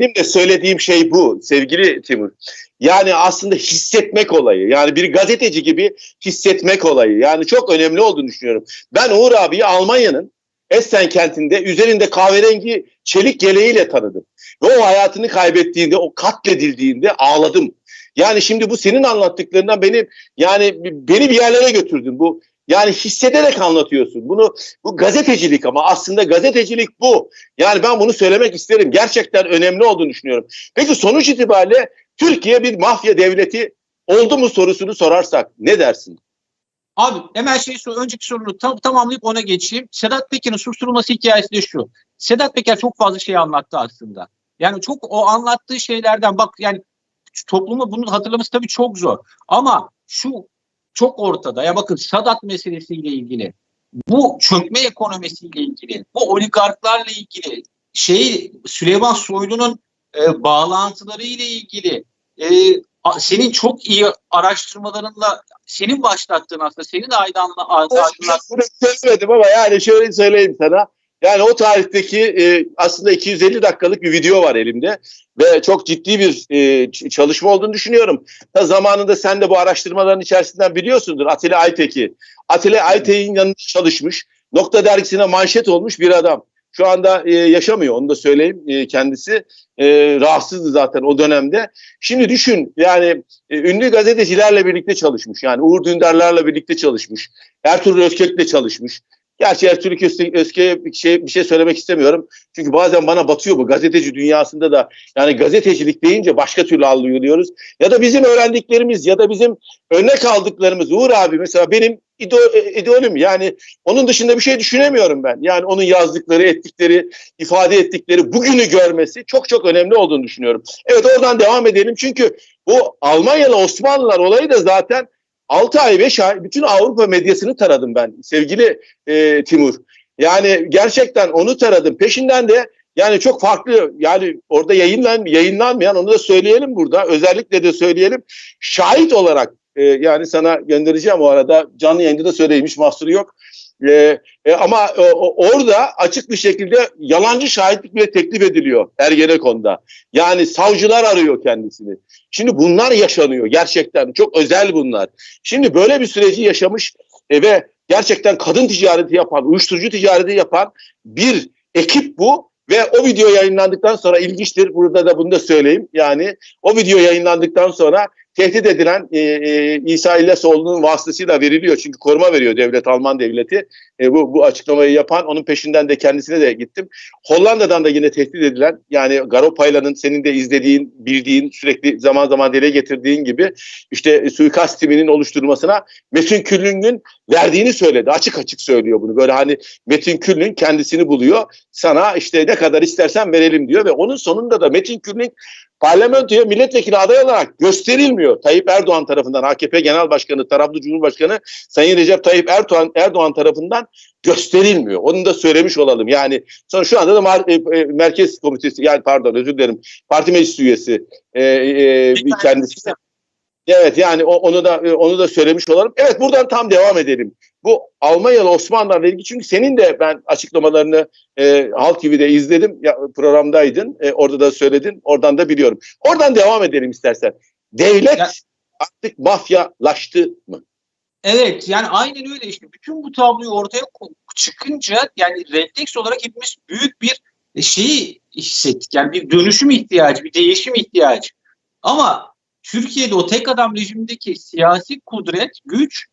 benim de söylediğim şey bu sevgili Timur. Yani aslında hissetmek olayı. Yani bir gazeteci gibi hissetmek olayı. Yani çok önemli olduğunu düşünüyorum. Ben Uğur abiyi Almanya'nın Essen kentinde üzerinde kahverengi çelik yeleğiyle tanıdım. Ve o hayatını kaybettiğinde, o katledildiğinde ağladım. Yani şimdi bu senin anlattıklarından beni yani beni bir yerlere götürdün. Bu yani hissederek anlatıyorsun. Bunu bu gazetecilik ama aslında gazetecilik bu. Yani ben bunu söylemek isterim. Gerçekten önemli olduğunu düşünüyorum. Peki sonuç itibariyle Türkiye bir mafya devleti oldu mu sorusunu sorarsak ne dersin? Abi hemen şey sor, önceki sorunu tam, tamamlayıp ona geçeyim. Sedat Peker'in susturulması hikayesi de şu. Sedat Peker çok fazla şey anlattı aslında. Yani çok o anlattığı şeylerden bak yani topluma bunu hatırlaması tabii çok zor. Ama şu çok ortada. Ya bakın Sadat meselesiyle ilgili, bu çökme ekonomisiyle ilgili, bu oligarklarla ilgili, şey Süleyman Soylu'nun e, bağlantıları ile ilgili, e, senin çok iyi araştırmalarınla senin başlattığın aslında senin aydınlattığın. Bunu söylemedim ama yani şöyle söyleyeyim sana. Yani o tarihteki e, aslında 250 dakikalık bir video var elimde ve çok ciddi bir e, çalışma olduğunu düşünüyorum. Ta zamanında sen de bu araştırmaların içerisinden biliyorsundur Atilla Aytek'i. Atilla Aytek'in yanında çalışmış, Nokta dergisine manşet olmuş bir adam. Şu anda e, yaşamıyor onu da söyleyeyim e, kendisi. E, rahatsızdı zaten o dönemde. Şimdi düşün yani e, ünlü gazetecilerle birlikte çalışmış. Yani Uğur Dündarlar'la birlikte çalışmış. Ertuğrul Özkök'le çalışmış. Gerçi Ertuğrul Özke'ye bir şey, bir şey söylemek istemiyorum. Çünkü bazen bana batıyor bu gazeteci dünyasında da. Yani gazetecilik deyince başka türlü algılıyoruz. Ya da bizim öğrendiklerimiz ya da bizim örnek aldıklarımız. Uğur abi mesela benim idol, idolüm. Yani onun dışında bir şey düşünemiyorum ben. Yani onun yazdıkları, ettikleri, ifade ettikleri bugünü görmesi çok çok önemli olduğunu düşünüyorum. Evet oradan devam edelim. Çünkü bu Almanyalı Osmanlılar olayı da zaten 6 ay 5 ay bütün Avrupa medyasını taradım ben sevgili e, Timur. Yani gerçekten onu taradım. Peşinden de yani çok farklı yani orada yayınlan yayınlanmayan onu da söyleyelim burada. Özellikle de söyleyelim. Şahit olarak e, yani sana göndereceğim o arada canlı yayında da söyleymiş mahsuru yok. E, e, ama e, orada açık bir şekilde yalancı şahitlik bile teklif ediliyor Ergenekon'da. Yani savcılar arıyor kendisini. Şimdi bunlar yaşanıyor gerçekten çok özel bunlar. Şimdi böyle bir süreci yaşamış e, ve gerçekten kadın ticareti yapan, uyuşturucu ticareti yapan bir ekip bu. Ve o video yayınlandıktan sonra ilginçtir. Burada da bunu da söyleyeyim. Yani o video yayınlandıktan sonra tehdit edilen e, e, İsa İllasoğlu'nun vasıtasıyla veriliyor. Çünkü koruma veriyor devlet, Alman devleti. E, bu, bu açıklamayı yapan, onun peşinden de kendisine de gittim. Hollanda'dan da yine tehdit edilen, yani Garopayla'nın senin de izlediğin, bildiğin, sürekli zaman zaman dile getirdiğin gibi işte suikast timinin oluşturulmasına Metin Küllüng'ün verdiğini söyledi. Açık açık söylüyor bunu. Böyle hani Metin Küllüng kendisini buluyor. Sana işte ne kadar istersen verelim diyor ve onun sonunda da Metin Küllüng parlamentoya milletvekili aday olarak gösterilmiyor. Tayyip Erdoğan tarafından AKP Genel Başkanı, taraflı Cumhurbaşkanı Sayın Recep Tayyip Erdoğan, Erdoğan tarafından gösterilmiyor. Onu da söylemiş olalım. Yani sonra şu anda da e, e, Merkez Komitesi yani pardon özür dilerim Parti Meclis üyesi e, e, kendisi. Evet yani onu da onu da söylemiş olalım. Evet buradan tam devam edelim. Bu Almanyalı Osmanlılarla ilgili çünkü senin de ben açıklamalarını e, Halk TV'de izledim. Ya, programdaydın. E, orada da söyledin. Oradan da biliyorum. Oradan devam edelim istersen. Devlet ya, artık mafyalaştı mı? Evet yani aynen öyle işte. Bütün bu tabloyu ortaya çıkınca yani refleks olarak hepimiz büyük bir şeyi hissettik. Yani bir dönüşüm ihtiyacı, bir değişim ihtiyacı. Ama Türkiye'de o tek adam rejimindeki siyasi kudret, güç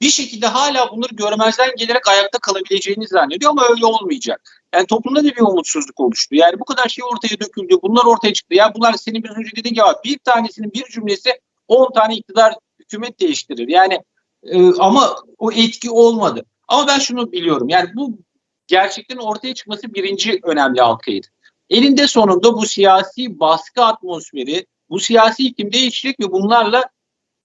bir şekilde hala bunları görmezden gelerek ayakta kalabileceğini zannediyor ama öyle olmayacak. Yani toplumda da bir umutsuzluk oluştu. Yani bu kadar şey ortaya döküldü, bunlar ortaya çıktı. Ya bunlar senin biraz önce dediğin gibi bir tanesinin bir cümlesi 10 tane iktidar hükümet değiştirir. Yani e, ama o etki olmadı. Ama ben şunu biliyorum. Yani bu gerçekten ortaya çıkması birinci önemli halkaydı. Elinde sonunda bu siyasi baskı atmosferi, bu siyasi iklim değişecek ve bunlarla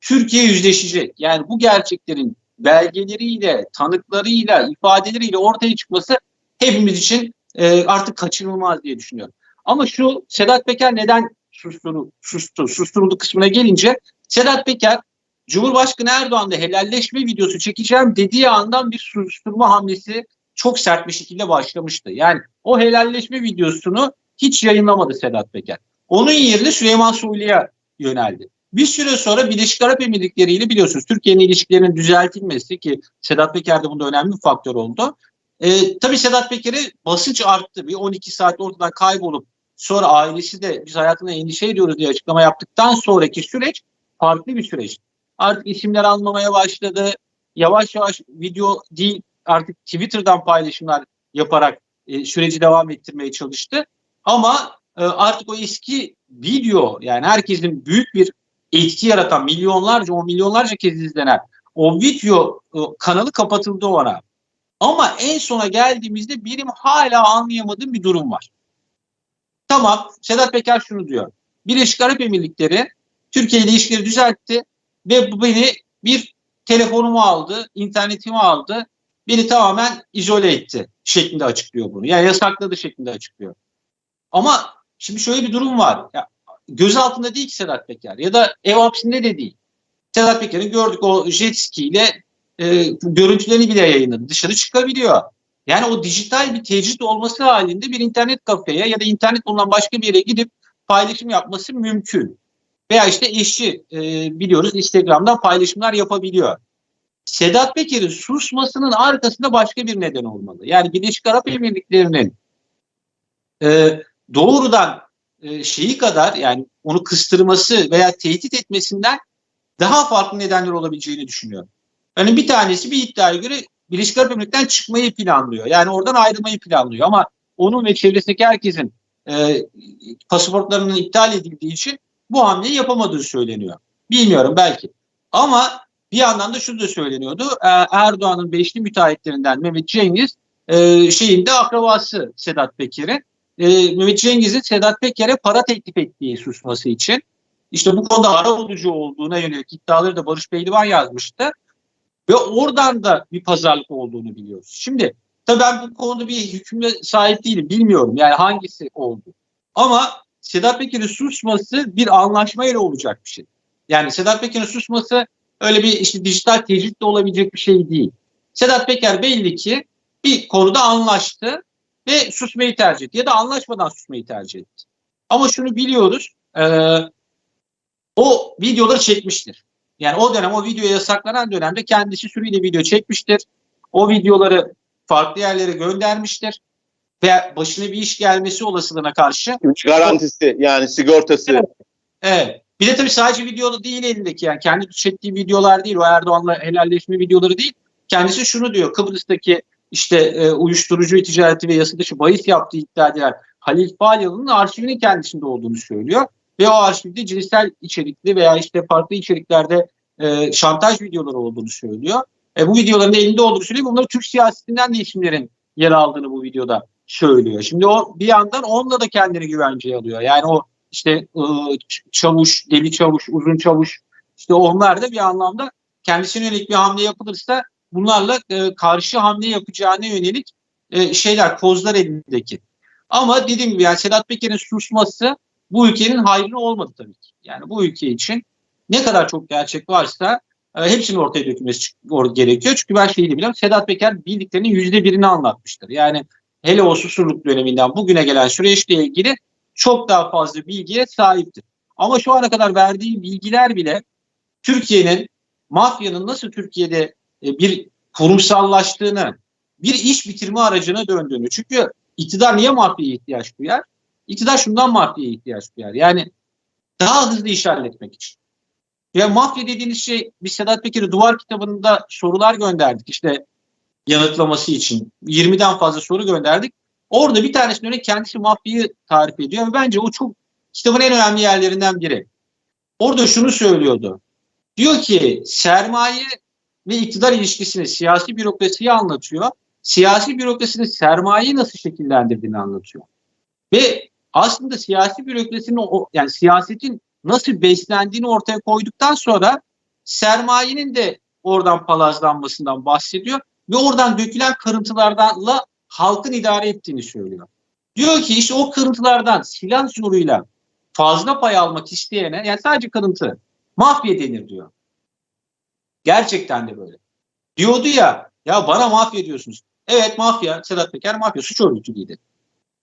Türkiye yüzleşecek. Yani bu gerçeklerin belgeleriyle, tanıklarıyla, ifadeleriyle ortaya çıkması hepimiz için e, artık kaçınılmaz diye düşünüyorum. Ama şu Sedat Peker neden susturu, sustu, susturuldu kısmına gelince Sedat Peker Cumhurbaşkanı Erdoğan'da helalleşme videosu çekeceğim dediği andan bir susturma hamlesi çok sert bir şekilde başlamıştı. Yani o helalleşme videosunu hiç yayınlamadı Sedat Peker. Onun yerine Süleyman Soylu'ya yöneldi. Bir süre sonra Birleşik Arap Emirlikleri ile biliyorsunuz Türkiye'nin ilişkilerinin düzeltilmesi ki Sedat Peker de bunda önemli bir faktör oldu. Ee, tabii Sedat Peker'e basınç arttı. Bir 12 saat ortadan kaybolup sonra ailesi de biz hayatına endişe ediyoruz diye açıklama yaptıktan sonraki süreç farklı bir süreç. Artık isimler almamaya başladı. Yavaş yavaş video değil artık Twitter'dan paylaşımlar yaparak e, süreci devam ettirmeye çalıştı. Ama e, artık o eski video yani herkesin büyük bir etki yaratan milyonlarca o milyonlarca kez izlenen o video e, kanalı kapatıldı ona. Ama en sona geldiğimizde benim hala anlayamadığım bir durum var. Tamam Sedat Peker şunu diyor. Birleşik Arap Emirlikleri Türkiye ile ilişkileri düzeltti ve bu beni bir telefonumu aldı, internetimi aldı, beni tamamen izole etti şeklinde açıklıyor bunu. Yani yasakladı şeklinde açıklıyor. Ama şimdi şöyle bir durum var. Ya, göz altında değil ki Sedat Peker ya da ev hapsinde de değil. Sedat Peker'in gördük o jet ski ile e, görüntülerini bile yayınladı. Dışarı çıkabiliyor. Yani o dijital bir tecrit olması halinde bir internet kafeye ya da internet bulunan başka bir yere gidip paylaşım yapması mümkün. Veya işte eşi e, biliyoruz Instagram'dan paylaşımlar yapabiliyor. Sedat Peker'in susmasının arkasında başka bir neden olmalı. Yani Birleşik Arap Emirlikleri'nin e, doğrudan e, şeyi kadar yani onu kıstırması veya tehdit etmesinden daha farklı nedenler olabileceğini düşünüyorum. Yani bir tanesi bir iddiaya göre Birleşik Arap Emirlikleri'nden çıkmayı planlıyor. Yani oradan ayrılmayı planlıyor ama onun ve çevresindeki herkesin e, pasaportlarının iptal edildiği için bu hamleyi yapamadığı söyleniyor. Bilmiyorum belki. Ama bir yandan da şunu da söyleniyordu. E, Erdoğan'ın beşli müteahhitlerinden Mehmet Cengiz e, şeyin de akrabası Sedat Peker'in. E, Mehmet Cengiz'in Sedat Peker'e para teklif ettiği susması için işte bu konuda ara olucu olduğuna yönelik iddiaları da Barış Pehlivan yazmıştı. Ve oradan da bir pazarlık olduğunu biliyoruz. Şimdi tabii ben bu konuda bir hükümle sahip değilim. Bilmiyorum yani hangisi oldu. Ama Sedat Peker'in susması bir anlaşmayla olacak bir şey. Yani Sedat Peker'in susması öyle bir işte dijital tecritle olabilecek bir şey değil. Sedat Peker belli ki bir konuda anlaştı ve susmayı tercih etti ya da anlaşmadan susmayı tercih etti. Ama şunu biliyoruz e, o videoları çekmiştir. Yani o dönem o video yasaklanan dönemde kendisi sürüyle video çekmiştir. O videoları farklı yerlere göndermiştir. Ve başına bir iş gelmesi olasılığına karşı. Üç garantisi yani sigortası. Evet. evet. Bir de tabii sadece videoda değil elindeki yani kendi çektiği videolar değil o Erdoğan'la helalleşme videoları değil. Kendisi şunu diyor Kıbrıs'taki işte e, uyuşturucu ticareti ve yasa dışı bahis yaptığı iddia edilen Halil Falyalı'nın arşivinin kendisinde olduğunu söylüyor. Ve o arşivde cinsel içerikli veya işte farklı içeriklerde e, şantaj videoları olduğunu söylüyor. E, bu videoların elinde olduğunu söylüyor. Bunları Türk siyasetinden de isimlerin yer aldığını bu videoda söylüyor. Şimdi o bir yandan onunla da kendini güvenceye alıyor. Yani o işte ıı, çavuş, deli çavuş, uzun çavuş işte onlar da bir anlamda kendisine yönelik bir hamle yapılırsa bunlarla e, karşı hamle yapacağına yönelik e, şeyler, kozlar elindeki. Ama dediğim gibi yani Sedat Peker'in susması bu ülkenin hayrına olmadı tabii ki. Yani bu ülke için ne kadar çok gerçek varsa e, hepsinin ortaya dökülmesi gerekiyor. Çünkü ben şeyi de biliyorum. Sedat Peker bildiklerinin yüzde birini anlatmıştır. Yani hele o susurluk döneminden bugüne gelen süreçle ilgili çok daha fazla bilgiye sahiptir. Ama şu ana kadar verdiği bilgiler bile Türkiye'nin mafyanın nasıl Türkiye'de bir kurumsallaştığını, bir iş bitirme aracına döndüğünü. Çünkü iktidar niye mafyaya ihtiyaç duyar? İktidar şundan mafyaya ihtiyaç duyar. Yani daha hızlı iş halletmek için. Ya mafya dediğiniz şey biz Sedat Peker'e duvar kitabında sorular gönderdik işte yanıtlaması için. 20'den fazla soru gönderdik. Orada bir tanesinin örneğin kendisi mafyayı tarif ediyor ve bence o çok kitabın en önemli yerlerinden biri. Orada şunu söylüyordu. Diyor ki sermaye ve iktidar ilişkisini siyasi bürokrasiyi anlatıyor. Siyasi bürokrasinin sermayeyi nasıl şekillendirdiğini anlatıyor. Ve aslında siyasi bürokrasinin yani siyasetin nasıl beslendiğini ortaya koyduktan sonra sermayenin de oradan palazlanmasından bahsediyor ve oradan dökülen kırıntılardanla halkın idare ettiğini söylüyor. Diyor ki işte o kırıntılardan silah zoruyla fazla pay almak isteyene yani sadece kırıntı mafya denir diyor. Gerçekten de böyle. Diyordu ya ya bana mafya diyorsunuz. Evet mafya Sedat Peker mafya suç örgütüydü.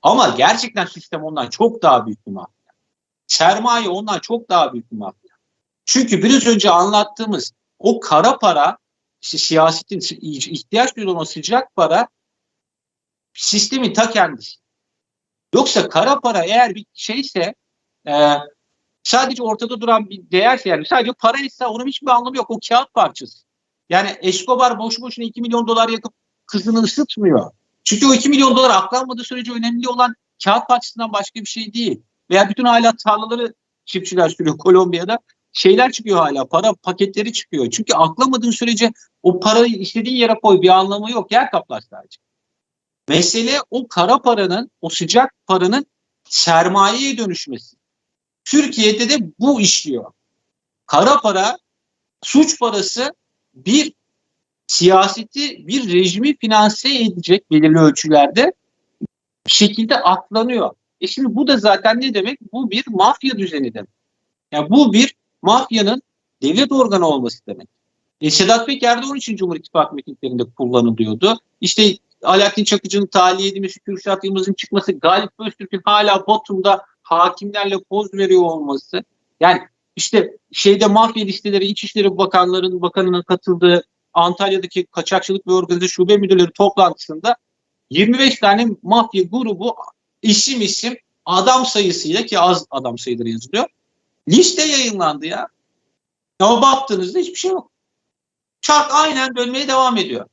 Ama gerçekten sistem ondan çok daha büyük bir mafya. Sermaye ondan çok daha büyük bir mafya. Çünkü biraz önce anlattığımız o kara para, işte siyasetin ihtiyaç duyulan o sıcak para sistemin ta kendisi. Yoksa kara para eğer bir şeyse e, sadece ortada duran bir değerse yani sadece paraysa onun hiçbir anlamı yok. O kağıt parçası. Yani Escobar boşu boşuna 2 milyon dolar yakıp kızını ısıtmıyor. Çünkü o 2 milyon dolar aklanmadığı sürece önemli olan kağıt parçasından başka bir şey değil. Veya bütün hala tarlaları çiftçiler sürüyor Kolombiya'da. Şeyler çıkıyor hala para paketleri çıkıyor. Çünkü aklamadığın sürece o parayı istediğin yere koy bir anlamı yok. Yer kaplar sadece. Mesele o kara paranın, o sıcak paranın sermayeye dönüşmesi. Türkiye'de de bu işliyor. Kara para, suç parası bir siyaseti, bir rejimi finanse edecek belirli ölçülerde şekilde aklanıyor. E şimdi bu da zaten ne demek? Bu bir mafya düzeni demek. Yani bu bir mafyanın devlet organı olması demek. E Sedat Peker de onun için Cumhur İttifakı mitinglerinde kullanılıyordu. İşte Alaaddin Çakıcı'nın tahliye edilmesi, Kürşat Yılmaz'ın çıkması, Galip Öztürk'ün hala Batum'da hakimlerle poz veriyor olması. Yani işte şeyde mafya listeleri İçişleri Bakanların bakanının katıldığı Antalya'daki kaçakçılık ve organize şube müdürleri toplantısında 25 tane mafya grubu isim isim adam sayısıyla ki az adam sayıları yazılıyor. Liste yayınlandı ya. Ama baktığınızda hiçbir şey yok. Çark aynen dönmeye devam ediyor.